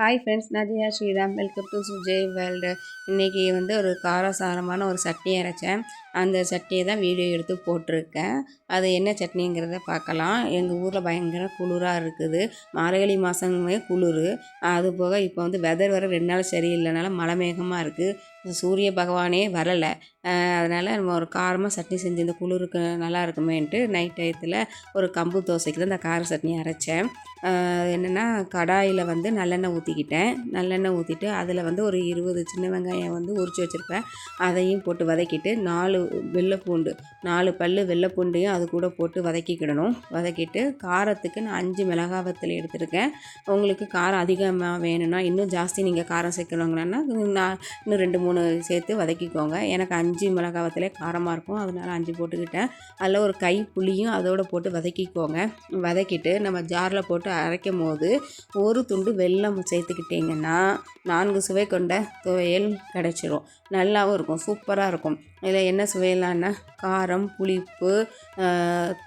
Hi friends நான் Jaya Sriram. Welcome to Sujay world இன்றைக்கி வந்து ஒரு காரசாரமான ஒரு சட்னி அரைச்சேன். அந்த சட்னியை தான் வீடியோ எடுத்து போட்டிருக்கேன். அது என்ன சட்னிங்கிறத பார்க்கலாம். எங்கள் ஊரில் பயங்கர குளிராக இருக்குது. மார்கழி மாதமே குளிர். அது போக இப்போ வந்து வெதர் வர ரெண்டு நாள் சரியில்லைனால மழை மேகமாக இருக்குது சூரிய பகவானே வரலை. அதனால் நம்ம ஒரு காரமாக சட்னி செஞ்சு இந்த குளிருக்கு நல்லா இருக்குமேன்ட்டு நைட் டயத்தில் ஒரு கம்பு தோசைக்கு தான் இந்த கார சட்னி அரைச்சேன். என்னென்னா கடாயில் வந்து நல்லெண்ணெய் ஊற்றிக்கிட்டேன் நல்லெண்ணெய் ஊற்றிட்டு அதில் வந்து ஒரு இருபது சின்ன வெங்காயம் வந்து உரித்து வச்சுருப்பேன். அதையும் போட்டு வதக்கிட்டு நாலு வெள்ளைப்பூண்டு நாலு பல் வெள்ளைப்பூண்டையும் அது கூட போட்டு வதக்கிக்கிடணும். வதக்கிட்டு காரத்துக்கு நான் அஞ்சு மிளகாவத்தில் எடுத்திருக்கேன். உங்களுக்கு காரம் அதிகமாக வேணும்னா இன்னும் ஜாஸ்தி நீங்கள் காரம் சேர்க்கணுங்கன்னா நான் இன்னும் ரெண்டு மூணு சேர்த்து வதக்கிக்கோங்க. எனக்கு அஞ்சு மிளகாவத்திலே காரமாக இருக்கும். அதனால் அஞ்சு போட்டுக்கிட்டேன். அதில் ஒரு கை புளியும் அதோடு போட்டு வதக்கிக்கோங்க. வதக்கிட்டு நம்ம ஜாரில் போட்டு அரைக்கும் போது ஒரு துண்டு வெல்லம் சேர்த்துக்கிட்டிங்கன்னா நான்கு சுவை கொண்ட துவையல் கிடச்சிரும். நல்லாவும் இருக்கும். சூப்பராக இருக்கும். இதில் என்ன சுவையிலான காரம் புளிப்பு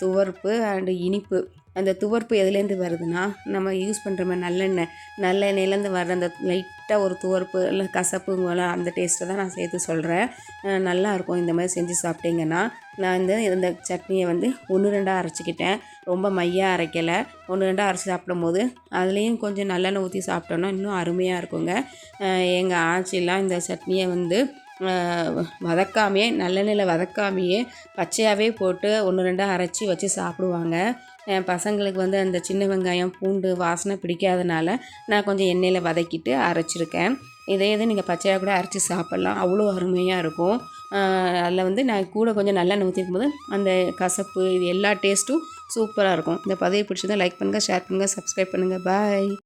துவர்ப்பு அண்டு இனிப்பு. அந்த துவர்ப்பு எதுலேருந்து வருதுன்னா நம்ம யூஸ் பண்ணுற மாதிரி நல்லெண்ணெய். நல்லெண்ணெயிலேருந்து வர்ற அந்த லைட்டாக ஒரு துவர்ப்பு இல்லை கசப்புங்கள அந்த டேஸ்ட்டை தான் நான் சேர்த்து சொல்கிறேன் நல்லாயிருக்கும் இந்த மாதிரி செஞ்சு சாப்பிட்டீங்கன்னா. நான் இந்த இந்த சட்னியை வந்து ஒன்று ரெண்டாக அரைச்சிக்கிட்டேன். ரொம்ப மையாக அரைக்கலை. ஒன்று ரெண்டாக அரைச்சி சாப்பிடும் போது அதுலேயும் கொஞ்சம் நல்லெண்ணெய் ஊற்றி சாப்பிட்டோன்னா இன்னும் அருமையாக இருக்குங்க. எங்கள் ஆச்சிலாம் இந்த சட்னியை வந்து வதக்காமையே நல்லெண்ணெயில் வதக்காமையே பச்சையாகவே போட்டு ஒன்று ரெண்டாக அரைச்சி வச்சு சாப்பிடுவாங்க. என் பசங்களுக்கு வந்து அந்த சின்ன வெங்காயம் பூண்டு வாசனை பிடிக்காதனால நான் கொஞ்சம் எண்ணெயில் வதக்கிட்டு அரைச்சிருக்கேன். இதே இது நீங்கள் பச்சையாக கூட அரைச்சி சாப்பிட்லாம். அவ்வளோ அருமையாக இருக்கும். அதில் வந்து நான் கூட கொஞ்சம் நல்லெண்ணெய் ஊற்றிக்கும் போது அந்த கசப்பு இது எல்லா டேஸ்ட்டும் சூப்பராக இருக்கும். இந்த பதவி பிடிச்சதை லைக் பண்ணுங்கள் ஷேர் பண்ணுங்கள் சப்ஸ்கிரைப் பண்ணுங்கள் பாய்